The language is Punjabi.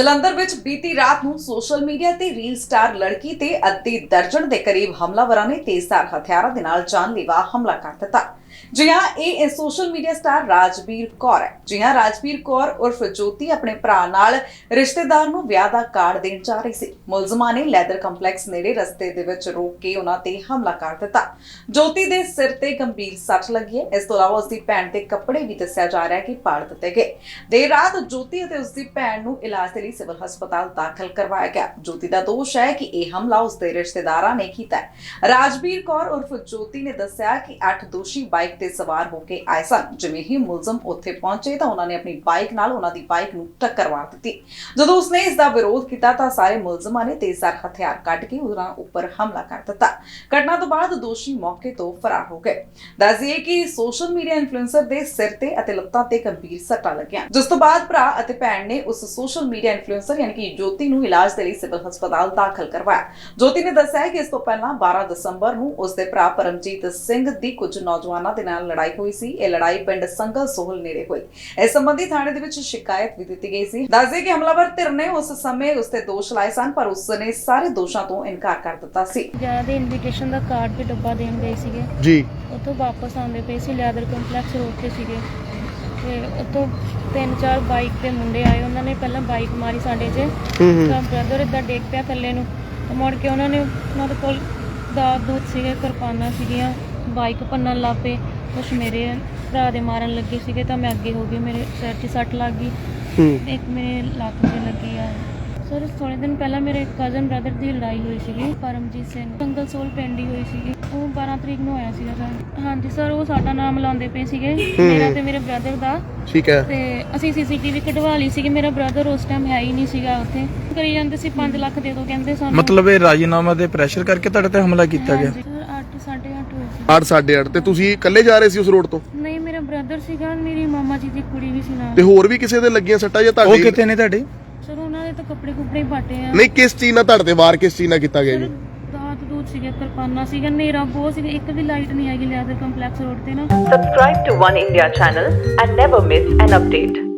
ਜਲੰਧਰ ਵਿੱਚ ਬੀਤੀ ਰਾਤ ਨੂੰ ਸੋਸ਼ਲ ਮੀਡੀਆ ਤੇ ਰੀਲ ਸਟਾਰ ਲੜਕੀ ਤੇ ਅੱਧੀ ਦਰਜਨ ਦੇ ਕਰੀਬ ਹਮਲਾਵਰਾਂ ਨੇ ਤੇਜ਼ਧਾਰ ਹਥਿਆਰਾਂ ਦੇ ਨਾਲ ਜਾਨਲੇਵਾ ਹਮਲਾ ਕਰ ਦਿੱਤਾ। ਜੀ ਹਾਂ ਇਹ social media star Rajveer Kaur ਹੈ। ਜੀ ਹਾਂ ਰਾਜਵੀਰ ਕੌਰ ਉਰਫ ਜੋਤੀ ਆਪਣੇ ਭਰਾ ਨਾਲ ਰਿਸ਼ਤੇਦਾਰ ਨੂੰ ਵਿਆਹ ਦਾ ਕਾਰਡ ਦੇਣ ਜਾ ਰਹੀ ਸੀ। ਮੁਲਜ਼ਮਾਂ ਨੇ ਲੈਦਰ ਕੰਪਲੈਕਸ ਨੇੜੇ ਰਸਤੇ ਦੇ ਵਿੱਚ ਰੋਕ ਕੇ ਉਹਨਾਂ ਤੇ ਹਮਲਾ ਕਰ ਦਿੱਤਾ। ਜੋਤੀ ਦੇ ਸਿਰ ਤੇ ਗੰਭੀਰ ਸੱਟ ਲੱਗੀ ਹੈ। ਇਸ ਤੋਂ ਇਲਾਵਾ ਉਸ ਦੀ ਭੈਣ ਦੇ ਕੱਪੜੇ ਵੀ ਦੱਸਿਆ ਜਾ ਰਿਹਾ ਹੈ ਕਿ ਪਾੜ ਦਿੱਤੇ ਗਏ। ਦੇਰ ਰਾਤ ਜੋਤੀ ਅਤੇ ਉਸ ਦੀ ਭੈਣ ਨੂੰ ਇਲਾਜ ਦੇ ਲਈ ਸਿਵਲ ਹਸਪਤਾਲ ਦਾਖਲ ਕਰਵਾਇਆ ਗਿਆ। ਜੋਤੀ ਦਾ ਦੋਸ਼ ਹੈ ਕਿ ਇਹ ਹਮਲਾ ਉਸ ਦੇ ਰਿਸ਼ਤੇਦਾਰਾਂ ਨੇ ਕੀਤਾ ਹੈ। ਰਾਜਵੀਰ ਕੌਰ ਉਰਫ ਜੋਤੀ ਨੇ ਦੱਸਿਆ ਕਿ ਅੱਠ ਦੋਸ਼ੀ ਬਾਈਕ ਤੇ ਸਵਾਰ ਹੋ ਕੇ ਆਏ ਸਨ। ਜਿਵੇਂ ਹੀ ਮੁਲਜ਼ਮ ਉੱਥੇ ਪਹੁੰਚੇ ਤਾਂ ਉਹਨਾਂ ਨੇ ਆਪਣੀ ਬਾਈਕ ਨਾਲ ਉਹਨਾਂ ਦੀ ਬਾਈਕ ਨੂੰ ਟੱਕਰ ਮਾਰ ਦਿੱਤੀ। ਜਦੋਂ ਉਸਨੇ ਇਸ ਦਾ ਵਿਰੋਧ ਕੀਤਾ ਤਾਂ ਸਾਰੇ ਮੁਲਜ਼ਮਾਂ ਨੇ ਤੇਜ਼ਧਾਰ ਹਥਿਆਰ ਕੱਢ ਕੇ ਉਹਨਾਂ ਉੱਪਰ ਹਮਲਾ ਕਰ ਦਿੱਤਾ। ਘਟਨਾ ਤੋਂ ਬਾਅਦ ਦੋਸ਼ੀ ਮੌਕੇ ਤੋਂ ਫਰਾਰ ਹੋ ਗਏ। ਦੱਸਦੀਏ ਕਿ ਸੋਸ਼ਲ ਮੀਡੀਆ ਇਨਫਲੂਐਂਸਰ ਦੇ ਸਿਰ ਤੇ ਅਤੇ ਲੱਤਾਂ ਤੇ ਗੰਭੀਰ ਸੱਟਾਂ ਲੱਗੀਆਂ। ਜਿਸ ਤੋਂ ਬਾਅਦ ਭਰਾ ਅਤੇ ਭੈਣ ਨੇ ਉਸ ਸੋਸ਼ਲ ਮੀਡੀਆ ਇਨਫਲੂਐਂਸਰ ਯਾਨੀ ਕਿ ਜੋਤੀ ਨੂੰ ਇਲਾਜ ਦੇ ਲਈ ਸਿਵਲ ਹਸਪਤਾਲ ਦਾਖਲ ਕਰਵਾਇਆ। ਜੋਤੀ ਨੇ ਦੱਸਿਆ ਕਿ ਇਸ ਤੋਂ ਪਹਿਲਾਂ 12 ਦਸੰਬਰ ਨੂੰ ਉਸ ਦੇ ਭਰਾ ਪਰਮਜੀਤ ਸਿੰਘ ਦੀ ਕੁਝ ਨੌਜਵਾਨਾਂ ਦੇ ਨਾਲ ਲੜਾਈ ਹੋਈ ਸੀ। ਇਹ ਲੜਾਈ ਪਿੰਡ ਸੰਗਲ ਸੋਹਲ ਨੇੜੇ ਹੋਈ। ਇਸ ਸੰਬੰਧੀ ਥਾਣੇ ਦੇ ਵਿੱਚ ਸ਼ਿਕਾਇਤ ਵੀ ਦਿੱਤੀ ਗਈ ਸੀ। ਦੱਸਦੇ ਕਿ ਹਮਲਾਵਰ ਧਿਰ ਨੇ ਉਸ ਸਮੇਂ ਉਸ ਤੇ ਦੋਸ਼ ਲਾਏ ਸਨ ਪਰ ਉਸ ਨੇ ਸਾਰੇ ਦੋਸ਼ਾਂ ਤੋਂ ਇਨਕਾਰ ਕਰ ਦਿੱਤਾ ਸੀ। ਵਿਆਹ ਦੇ ਇਨਵੀਟੇਸ਼ਨ ਦਾ ਕਾਰਡ ਤੇ ਡੱਬਾ ਦੇਣ ਗਏ ਸੀਗੇ। ਜੀ। ਉੱਥੋਂ ਵਾਪਸ ਆਉਂਦੇ ਪਏ ਸੀ ਲੈਦਰ ਕੰਪਲੈਕਸ ਰੋਡ ਤੇ ਸੀਗੇ। ਤੇ ਉੱਥੋਂ ਤਿੰਨ ਚਾਰ ਬਾਈਕ ਤੇ ਮੁੰਡੇ ਆਏ। ਉਹਨਾਂ ਨੇ ਪਹਿਲਾਂ ਬਾਈਕ ਮਾਰੀ ਸਾਡੇ 'ਚ ਹੂੰ ਹੂੰ। ਤਾਂ ਬ੍ਰਦਰ ਇਦਾਂ ਡੇਕ ਪਿਆ ਥੱਲੇ ਨੂੰ। ਤੇ ਮੁੜ ਕੇ ਉਹਨਾਂ ਨੇ ਉਹਨਾਂ ਦੇ ਕੋਲ ਦਾਤ ਦੂਤ ਸੀਗੇ ਕਿਰਪਾਨਾਂ ਸੀਗੀਆਂ। ਬਾਈਕ ਭੰਨਣ ਲੱਗ ਪਏ। ਕੁਛ ਮੇਰੇ ਭਰਾ ਦੇ ਮਾਰਨ ਲੱਗੇ ਸੀਗੇ ਤਾਂ ਮੈਂ ਅੱਗੇ ਹੋ ਗਈ। ਮੇਰੇ ਸਿਰ 'ਚ ਸੱਟ ਲੱਗ ਗਈ। ਹੂੰ। ਇੱਕ ਮੇਰੇ ਲੱਤ ਤੇ ਲੱਗੀ ਆ। ਸਰ ਥੋੜੇ ਦਿਨ ਪਹਿਲਾਂ ਮੇਰੇ ਕਜ਼ਨ ਬ੍ਰਦਰ ਦੀ ਲੜਾਈ ਹੋਈ ਸੀਗੀ ਪਰਮਜੀਤ ਸਿੰਘ। ਕੰਗਲ ਸੋਲ ਪਿੰਡ ਹੋਈ ਸੀਗੀ। ਉਹ 12 ਤਰੀਕ ਨੂੰ ਆਇਆ ਸੀਗਾ ਸਰ। ਹਾਂਜੀ ਸਰ ਉਹ ਸਾਡਾ ਨਾਮ ਲਾਉਂਦੇ ਪਏ ਸੀਗੇ। ਮੇਰਾ ਤੇ ਮੇਰੇ ਬ੍ਰਦਰ ਦਾ। ਠੀਕ ਹੈ। ਤੇ ਅਸੀਂ ਸੀਸੀਟੀਵੀ ਕਢਵਾ ਲਈ ਸੀਗੀ। ਮੇਰਾ ਬ੍ਰਦਰ ਉਸ ਟਾਈਮ ਹੈ ਹੀ ਨਹੀਂ ਸੀਗਾ ਉੱਥੇ। ਕਰੀ ਜਾਂਦੇ ਸੀ 5 ਲੱਖ ਦੇ ਦੋ ਕਹਿੰਦੇ ਸਾਨੂੰ ਮਤਲਬ ਇਹ ਰਾਜੀਨਾਮਾ ਦੇ ਪ੍ਰੈਸ਼ਰ ਕਰਕੇ ਤੁਹਾਡੇ ਤੇ ਹਮਲਾ ਕੀਤਾ ਗਿਆ? ਹਾਂਜੀ। ਸਰ 8 8:30 ਹੋਏ ਸੀ 8 8:30 ਤੇ ਤੁਸੀਂ ਇਕੱਲੇ ਜਾ ਰਹੇ ਸੀ ਉਸ ਰੋਡ ਤੋਂ? ਨਹੀਂ ਮੇਰਾ ਬ੍ਰਦਰ ਸੀਗਾ ਮੇਰੀ ਮਾਮਾ ਜੀ ਦੀ ਕੁੜੀ ਵੀ ਸੀ ਨਾਲ। ਤੇ ਹੋਰ ਵੀ ਕਿਸੇ ਦੇ ਲੱਗੀਆਂ ਸੱਟਾਂ ਜਾਂ ਉਹ ਤੁਹਾਡੇ ਕਿੱਥੇ ਨੇ ਤੁਹਾਡੇ? ਸਰ ਉਹਨਾਂ ਦੇ ਤਾਂ ਕੱਪੜੇ ਕੁਪੜੇ ਪਾਟੇ ਆ। ਨਹੀਂ ਕਿਸ ਚੀਜ਼ ਨਾਲ ਤੁਹਾਡੇ ਤੇ ਵਾਰ ਕਿਸ ਚੀਜ਼ ਨਾਲ ਕੀਤਾ ਗਿਆ ਜੀ? ਦਾਤ ਦੂਤ ਸੀਗੇ ਕਿਰਪਾਨਾ ਸੀਗਾ ਨੇਰਾ ਬਹੁਤ ਸੀਗਾ ਇੱਕ ਵੀ ਲਾਈਟ ਨਹੀਂ ਹੈਗੀ ਲਿਆ ਕੰਪਲੈਕਸ ਰੋਡ ਤੇ ਨਾ। Subscribe to One India channel and never miss an update.